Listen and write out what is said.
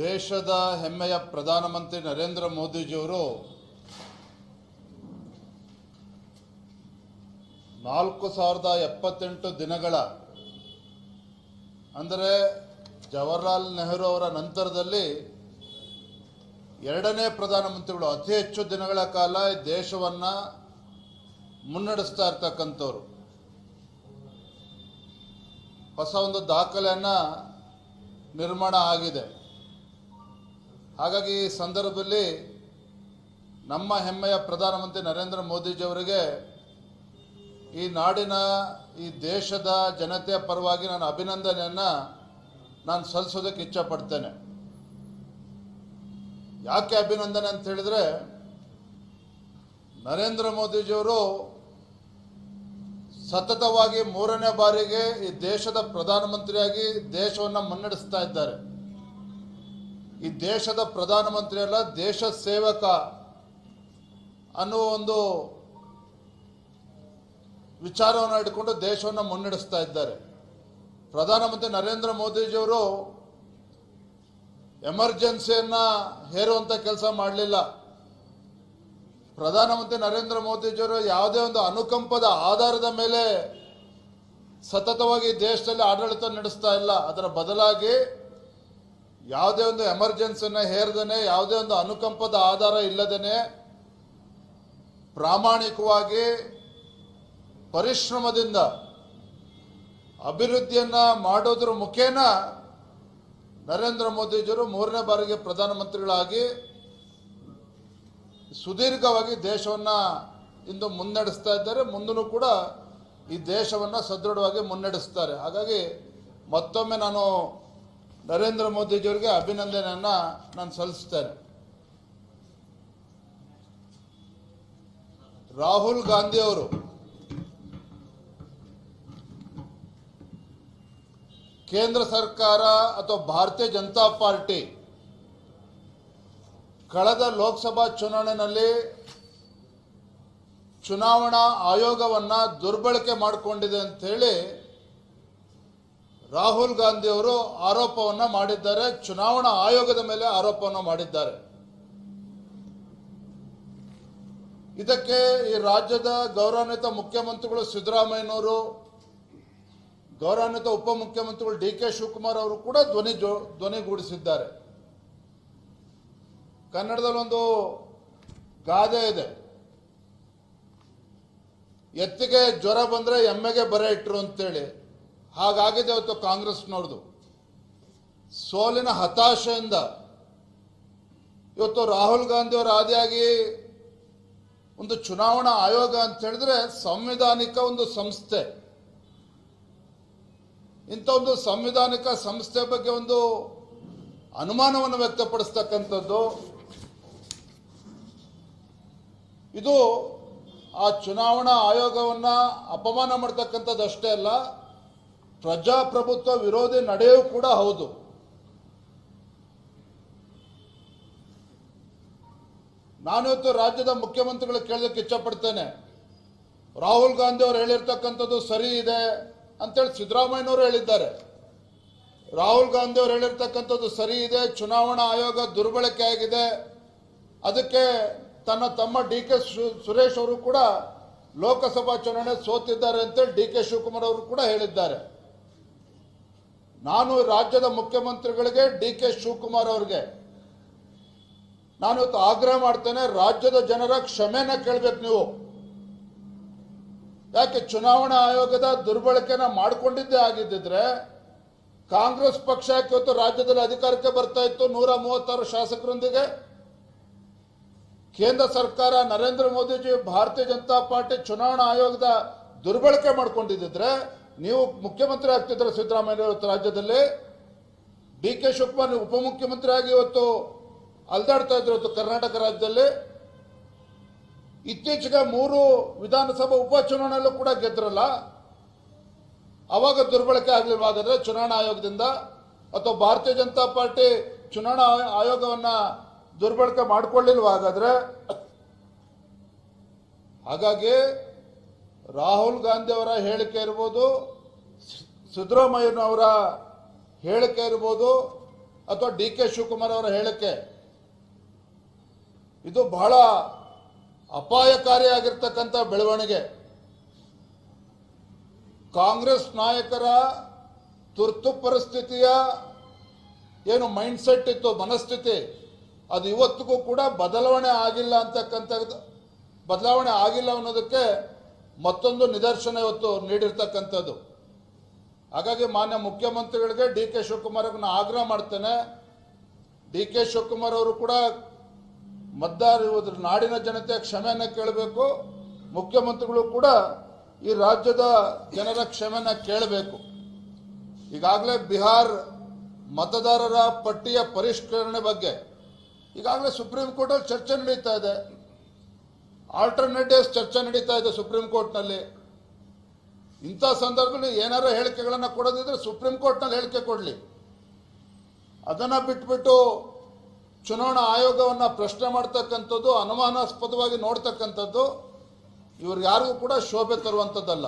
ದೇಶದ ಹೆಮ್ಮೆಯ ಪ್ರಧಾನಮಂತ್ರಿ ನರೇಂದ್ರ ಮೋದಿಜಿಯವರು ನಾಲ್ಕು ಸಾವಿರದ ಎಪ್ಪತ್ತೆಂಟು ದಿನಗಳ, ಅಂದರೆ ಜವಾಹರ್ಲಾಲ್ ನೆಹರು ಅವರ ನಂತರದಲ್ಲಿ ಎರಡನೇ ಪ್ರಧಾನಮಂತ್ರಿಗಳು ಅತಿ ಹೆಚ್ಚು ದಿನಗಳ ಕಾಲ ದೇಶವನ್ನು ಮುನ್ನಡೆಸ್ತಾ ಇರ್ತಕ್ಕಂಥವ್ರು. ಹೊಸ ಒಂದು ದಾಖಲೆಯನ್ನು ನಿರ್ಮಾಣ ಆಗಿದೆ. ಹಾಗಾಗಿ ಈ ಸಂದರ್ಭದಲ್ಲಿ ನಮ್ಮ ಹೆಮ್ಮೆಯ ಪ್ರಧಾನಮಂತ್ರಿ ನರೇಂದ್ರ ಮೋದಿಜಿಯವರಿಗೆ ಈ ನಾಡಿನ, ಈ ದೇಶದ ಜನತೆಯ ಪರವಾಗಿ ನಾನು ಅಭಿನಂದನೆಯನ್ನು ನಾನು ಸಲ್ಲಿಸೋದಕ್ಕೆ ಇಚ್ಛಪಡ್ತೇನೆ. ಯಾಕೆ ಅಭಿನಂದನೆ ಅಂತ ಹೇಳಿದರೆ, ನರೇಂದ್ರ ಮೋದಿಜಿಯವರು ಸತತವಾಗಿ ಮೂರನೇ ಬಾರಿಗೆ ಈ ದೇಶದ ಪ್ರಧಾನಮಂತ್ರಿಯಾಗಿ ದೇಶವನ್ನು ಮುನ್ನಡೆಸ್ತಾ ಇದ್ದಾರೆ. ಈ ದೇಶದ ಪ್ರಧಾನಮಂತ್ರಿ ಅಲ್ಲ ದೇಶ ಸೇವಕ ಅನ್ನುವ ಒಂದು ವಿಚಾರವನ್ನು ಇಟ್ಕೊಂಡು ದೇಶವನ್ನು ಮುನ್ನಡೆಸ್ತಾ ಇದ್ದಾರೆ. ಪ್ರಧಾನಮಂತ್ರಿ ನರೇಂದ್ರ ಮೋದಿಜಿಯವರು ಎಮರ್ಜೆನ್ಸಿಯನ್ನು ಹೇರುವಂಥ ಕೆಲಸ ಮಾಡಲಿಲ್ಲ. ಪ್ರಧಾನಮಂತ್ರಿ ನರೇಂದ್ರ ಮೋದಿಜಿಯವರು ಯಾವುದೇ ಒಂದು ಅನುಕಂಪದ ಆಧಾರದ ಮೇಲೆ ಸತತವಾಗಿ ದೇಶದಲ್ಲಿ ಆಡಳಿತ ನಡೆಸ್ತಾ ಇಲ್ಲ. ಅದರ ಬದಲಾಗಿ ಯಾವುದೇ ಒಂದು ಎಮರ್ಜೆನ್ಸಿಯನ್ನು ಹೇರ್ದೇನೆ, ಯಾವುದೇ ಒಂದು ಅನುಕಂಪದ ಆಧಾರ ಇಲ್ಲದೇನೆ ಪ್ರಾಮಾಣಿಕವಾಗಿ ಪರಿಶ್ರಮದಿಂದ ಅಭಿವೃದ್ಧಿಯನ್ನ ಮಾಡೋದ್ರ ಮುಖೇನ ನರೇಂದ್ರ ಮೋದಿಜಿಯವರು ಮೂರನೇ ಬಾರಿಗೆ ಪ್ರಧಾನಮಂತ್ರಿಗಳಾಗಿ ಸುದೀರ್ಘವಾಗಿ ದೇಶವನ್ನು ಇಂದು ಮುನ್ನಡೆಸ್ತಾ ಇದ್ದಾರೆ. ಮುಂದೂ ಕೂಡ ಈ ದೇಶವನ್ನು ಸದೃಢವಾಗಿ ಮುನ್ನಡೆಸ್ತಾರೆ. ಹಾಗಾಗಿ ಮತ್ತೊಮ್ಮೆ ನಾನು ನರೇಂದ್ರ ಮೋದಿಜಿಯವರಿಗೆ ಅಭಿನಂದನೆಯನ್ನು ನಾನು ಸಲ್ಲಿಸ್ತೇನೆ ರಾಹುಲ್ ಗಾಂಧಿ ಅವರು ಕೇಂದ್ರ ಸರ್ಕಾರ ಅಥವಾ ಭಾರತೀಯ ಜನತಾ ಪಾರ್ಟಿ ಕಳೆದ ಲೋಕಸಭಾ ಚುನಾವಣೆಯಲ್ಲಿ ಚುನಾವಣಾ ಆಯೋಗವನ್ನ ದುರ್ಬಳಕೆ ಮಾಡಿಕೊಂಡಿದೆ ಅಂತ ಹೇಳಿ ರಾಹುಲ್ ಗಾಂಧಿ ಅವರು ಆರೋಪವನ್ನ ಮಾಡಿದ್ದಾರೆ. ಚುನಾವಣಾ ಆಯೋಗದ ಮೇಲೆ ಆರೋಪವನ್ನು ಮಾಡಿದ್ದಾರೆ. ಇದಕ್ಕೆ ಈ ರಾಜ್ಯದ ಗೌರವಾನ್ವಿತ ಮುಖ್ಯಮಂತ್ರಿಗಳು ಸಿದ್ದರಾಮಯ್ಯನವರು, ಗೌರವಾನ್ವಿತ ಉಪಮುಖ್ಯಮಂತ್ರಿಗಳು ಡಿ ಕೆ ಶಿವಕುಮಾರ್ ಅವರು ಕೂಡ ಧ್ವನಿ ಜೋ ಧ್ವನಿಗೂಡಿಸಿದ್ದಾರೆ ಕನ್ನಡದಲ್ಲಿ ಒಂದು ಗಾದೆ ಇದೆ. ಎತ್ತಿಗೆ ಜ್ವರ ಬಂದರೆ ಎಮ್ಮೆಗೆ ಬರ ಇಟ್ಟರು ಅಂತೇಳಿ. ಹಾಗಾಗಿದೆ ಇವತ್ತು ಕಾಂಗ್ರೆಸ್ನವ್ರದ್ದು ಸೋಲಿನ ಹತಾಶೆಯಿಂದ ಇವತ್ತು ರಾಹುಲ್ ಗಾಂಧಿ ಅವರ ಆದಿಯಾಗಿ ಒಂದು ಚುನಾವಣಾ ಆಯೋಗ ಅಂತ ಹೇಳಿದ್ರೆ ಸಂವಿಧಾನಿಕ ಒಂದು ಸಂಸ್ಥೆ. ಇಂಥ ಒಂದು ಸಂವಿಧಾನಿಕ ಸಂಸ್ಥೆ ಬಗ್ಗೆ ಒಂದು ಅನುಮಾನವನ್ನು ವ್ಯಕ್ತಪಡಿಸ್ತಕ್ಕಂಥದ್ದು. ಇದು ಆ ಚುನಾವಣಾ ಆಯೋಗವನ್ನ ಅಪಮಾನ ಮಾಡ್ತಕ್ಕಂಥದ್ದು ಅಷ್ಟೇ ಅಲ್ಲ ಪ್ರಜಾಪ್ರಭುತ್ವ ವಿರೋಧಿ ನಡೆಯೂ ಕೂಡ ಹೌದು. ನಾನಿವತ್ತು ರಾಜ್ಯದ ಮುಖ್ಯಮಂತ್ರಿಗಳು ಕೇಳೋದಕ್ಕೆ ಇಚ್ಛಪಡ್ತೇನೆ. ರಾಹುಲ್ ಗಾಂಧಿ ಅವರು ಹೇಳಿರ್ತಕ್ಕಂಥದ್ದು ಸರಿ ಇದೆ ಅಂತೇಳಿ ಸಿದ್ದರಾಮಯ್ಯನವರು ಹೇಳಿದ್ದಾರೆ. ರಾಹುಲ್ ಗಾಂಧಿ ಅವರು ಹೇಳಿರ್ತಕ್ಕಂಥದ್ದು ಸರಿ ಇದೆ, ಚುನಾವಣಾ ಆಯೋಗ ದುರ್ಬಳಕೆ ಆಗಿದೆ. ಅದಕ್ಕೆ ತನ್ನ ತಮ್ಮ ಡಿ ಕೆ ಸುರೇಶ್ ಅವರು ಕೂಡ ಲೋಕಸಭಾ ಚುನಾವಣೆ ಸೋತಿದ್ದಾರೆ ಅಂತೇಳಿ ಡಿ ಕೆ ಶಿವಕುಮಾರ್ ಅವರು ಕೂಡ ಹೇಳಿದ್ದಾರೆ. ನಾನು ರಾಜ್ಯದ ಮುಖ್ಯಮಂತ್ರಿಗಳಿಗೆ ಡಿ ಕೆ ಶಿವಕುಮಾರ್ ಅವರಿಗೆ, ನಾನು ಆಗ್ರಹ ಮಾಡ್ತೇನೆ, ರಾಜ್ಯದ ಜನರ ಕ್ಷಮೆನ ಕೇಳಬೇಕು ನೀವು. ಯಾಕೆ ಚುನಾವಣಾ ಆಯೋಗದ ದುರ್ಬಳಕೆನ ಮಾಡಿಕೊಂಡಿದ್ದೇ ಆಗಿದ್ದಿದ್ರೆ, ಕಾಂಗ್ರೆಸ್ ಪಕ್ಷ ಯಾಕೆ ಇವತ್ತು ರಾಜ್ಯದಲ್ಲಿ ಅಧಿಕಾರಕ್ಕೆ ಬರ್ತಾ ಇತ್ತು ನೂರ ಮೂವತ್ತಾರು ಶಾಸಕರೊಂದಿಗೆ? ಕೇಂದ್ರ ಸರ್ಕಾರ ನರೇಂದ್ರ ಮೋದಿಜಿ ಭಾರತೀಯ ಜನತಾ ಪಾರ್ಟಿ ಚುನಾವಣಾ ಆಯೋಗದ ದುರ್ಬಳಕೆ ಮಾಡ್ಕೊಂಡಿದ್ದಿದ್ರೆ ನೀವು ಮುಖ್ಯಮಂತ್ರಿ ಆಗ್ತಿದ್ರೆ ಸಿದ್ದರಾಮಯ್ಯ ರಾಜ್ಯದಲ್ಲೇ, ಡಿ ಕೆ ಶಿವಕುಮಾರ್ ಉಪಮುಖ್ಯಮಂತ್ರಿ ಆಗಿ ಇವತ್ತು ಅಲ್ದಾಡ್ತಾ ಇದ್ರು ಕರ್ನಾಟಕ ರಾಜ್ಯದಲ್ಲಿ, ಇತ್ತೀಚೆಗೆ ಮೂರು ವಿಧಾನಸಭಾ ಉಪಚುನಾವಣೆಯಲ್ಲೂ ಕೂಡ ಗೆದ್ರಲ್ಲ, ಅವಾಗ ದುರ್ಬಳಕೆ ಆಗಲಿಲ್ಲವಾದರೆ ಚುನಾವಣಾ ಆಯೋಗದಿಂದ? ಅಥವಾ ಭಾರತೀಯ ಜನತಾ ಪಾರ್ಟಿ ಚುನಾವಣಾ ಆಯೋಗವನ್ನ ದುರ್ಬಳಕೆ ಮಾಡಿಕೊಳ್ಳಿಲ್ವಾಗಾದ್ರೆ ಹಾಗಾಗಿ ರಾಹುಲ್ ಗಾಂಧಿ ಅವರ ಹೇಳಿಕೆ ಇರ್ಬೋದು ಸಿದ್ದರಾಮಯ್ಯನವರ ಹೇಳಿಕೆ ಇರ್ಬೋದು, ಅಥವಾ ಡಿ ಕೆ ಶಿವಕುಮಾರ್ ಅವರ ಹೇಳಿಕೆ. ಇದು ಬಹಳ ಅಪಾಯಕಾರಿಯಾಗಿರ್ತಕ್ಕಂಥ ಬೆಳವಣಿಗೆ. ಕಾಂಗ್ರೆಸ್ ನಾಯಕರ ತುರ್ತು ಪರಿಸ್ಥಿತಿಯ ಏನು ಮೈಂಡ್ ಸೆಟ್ ಇತ್ತು, ಮನಸ್ಥಿತಿ, ಅದು ಇವತ್ತಿಗೂ ಕೂಡ ಬದಲಾವಣೆ ಆಗಿಲ್ಲ ಅಂತಕ್ಕಂಥದ್ದು, ಬದಲಾವಣೆ ಆಗಿಲ್ಲ ಅನ್ನೋದಕ್ಕೆ ಮತ್ತೊಂದು ನಿದರ್ಶನ ಇವತ್ತು ನೀಡಿರ್ತಕ್ಕಂಥದ್ದು. ಹಾಗಾಗಿ ಮಾನ್ಯ ಮುಖ್ಯಮಂತ್ರಿಗಳಿಗೆ ಡಿ ಕೆ ಶಿವಕುಮಾರ್ ಅವ್ರನ್ನ ಆಗ್ರಹ ಮಾಡ್ತೇನೆ. ಡಿ ಕೆ ಶಿವಕುಮಾರ್ ಅವರು ಕೂಡ ಮತದಾರ ನಾಡಿನ ಜನತೆ ಕ್ಷಮೆಯನ್ನು ಕೇಳಬೇಕು. ಮುಖ್ಯಮಂತ್ರಿಗಳು ಕೂಡ ಈ ರಾಜ್ಯದ ಜನರ ಕ್ಷಮೆಯನ್ನು ಕೇಳಬೇಕು. ಈಗಾಗಲೇ ಬಿಹಾರ್ ಮತದಾರರ ಪಟ್ಟಿಯ ಪರಿಷ್ಕರಣೆ ಬಗ್ಗೆ ಈಗಾಗಲೇ ಸುಪ್ರೀಂ ಕೋರ್ಟಲ್ಲಿ ಚರ್ಚೆ ನಡೀತಾ ಇದೆ. ಆಲ್ಟರ್ನೇಟಿವ್ಸ್ ಚರ್ಚೆ ನಡೀತಾ ಇದೆ ಸುಪ್ರೀಂ ಕೋರ್ಟ್ನಲ್ಲಿ ಇಂಥ ಸಂದರ್ಭದಲ್ಲಿ ಏನಾರ ಹೇಳಿಕೆಗಳನ್ನು ಕೊಡೋದಿದ್ರೆ ಸುಪ್ರೀಂ ಕೋರ್ಟ್ನಲ್ಲಿ ಹೇಳಿಕೆ ಕೊಡಲಿ. ಅದನ್ನ ಬಿಟ್ಬಿಟ್ಟು ಚುನಾವಣಾ ಆಯೋಗವನ್ನ ಪ್ರಶ್ನೆ ಮಾಡ್ತಕ್ಕಂಥದ್ದು ಅನುಮಾನಾಸ್ಪದವಾಗಿ ನೋಡ್ತಕ್ಕಂಥದ್ದು ಇವ್ರಿಗಾರಿಗೂ ಕೂಡ ಶೋಭೆ ತರುವಂಥದ್ದಲ್ಲ.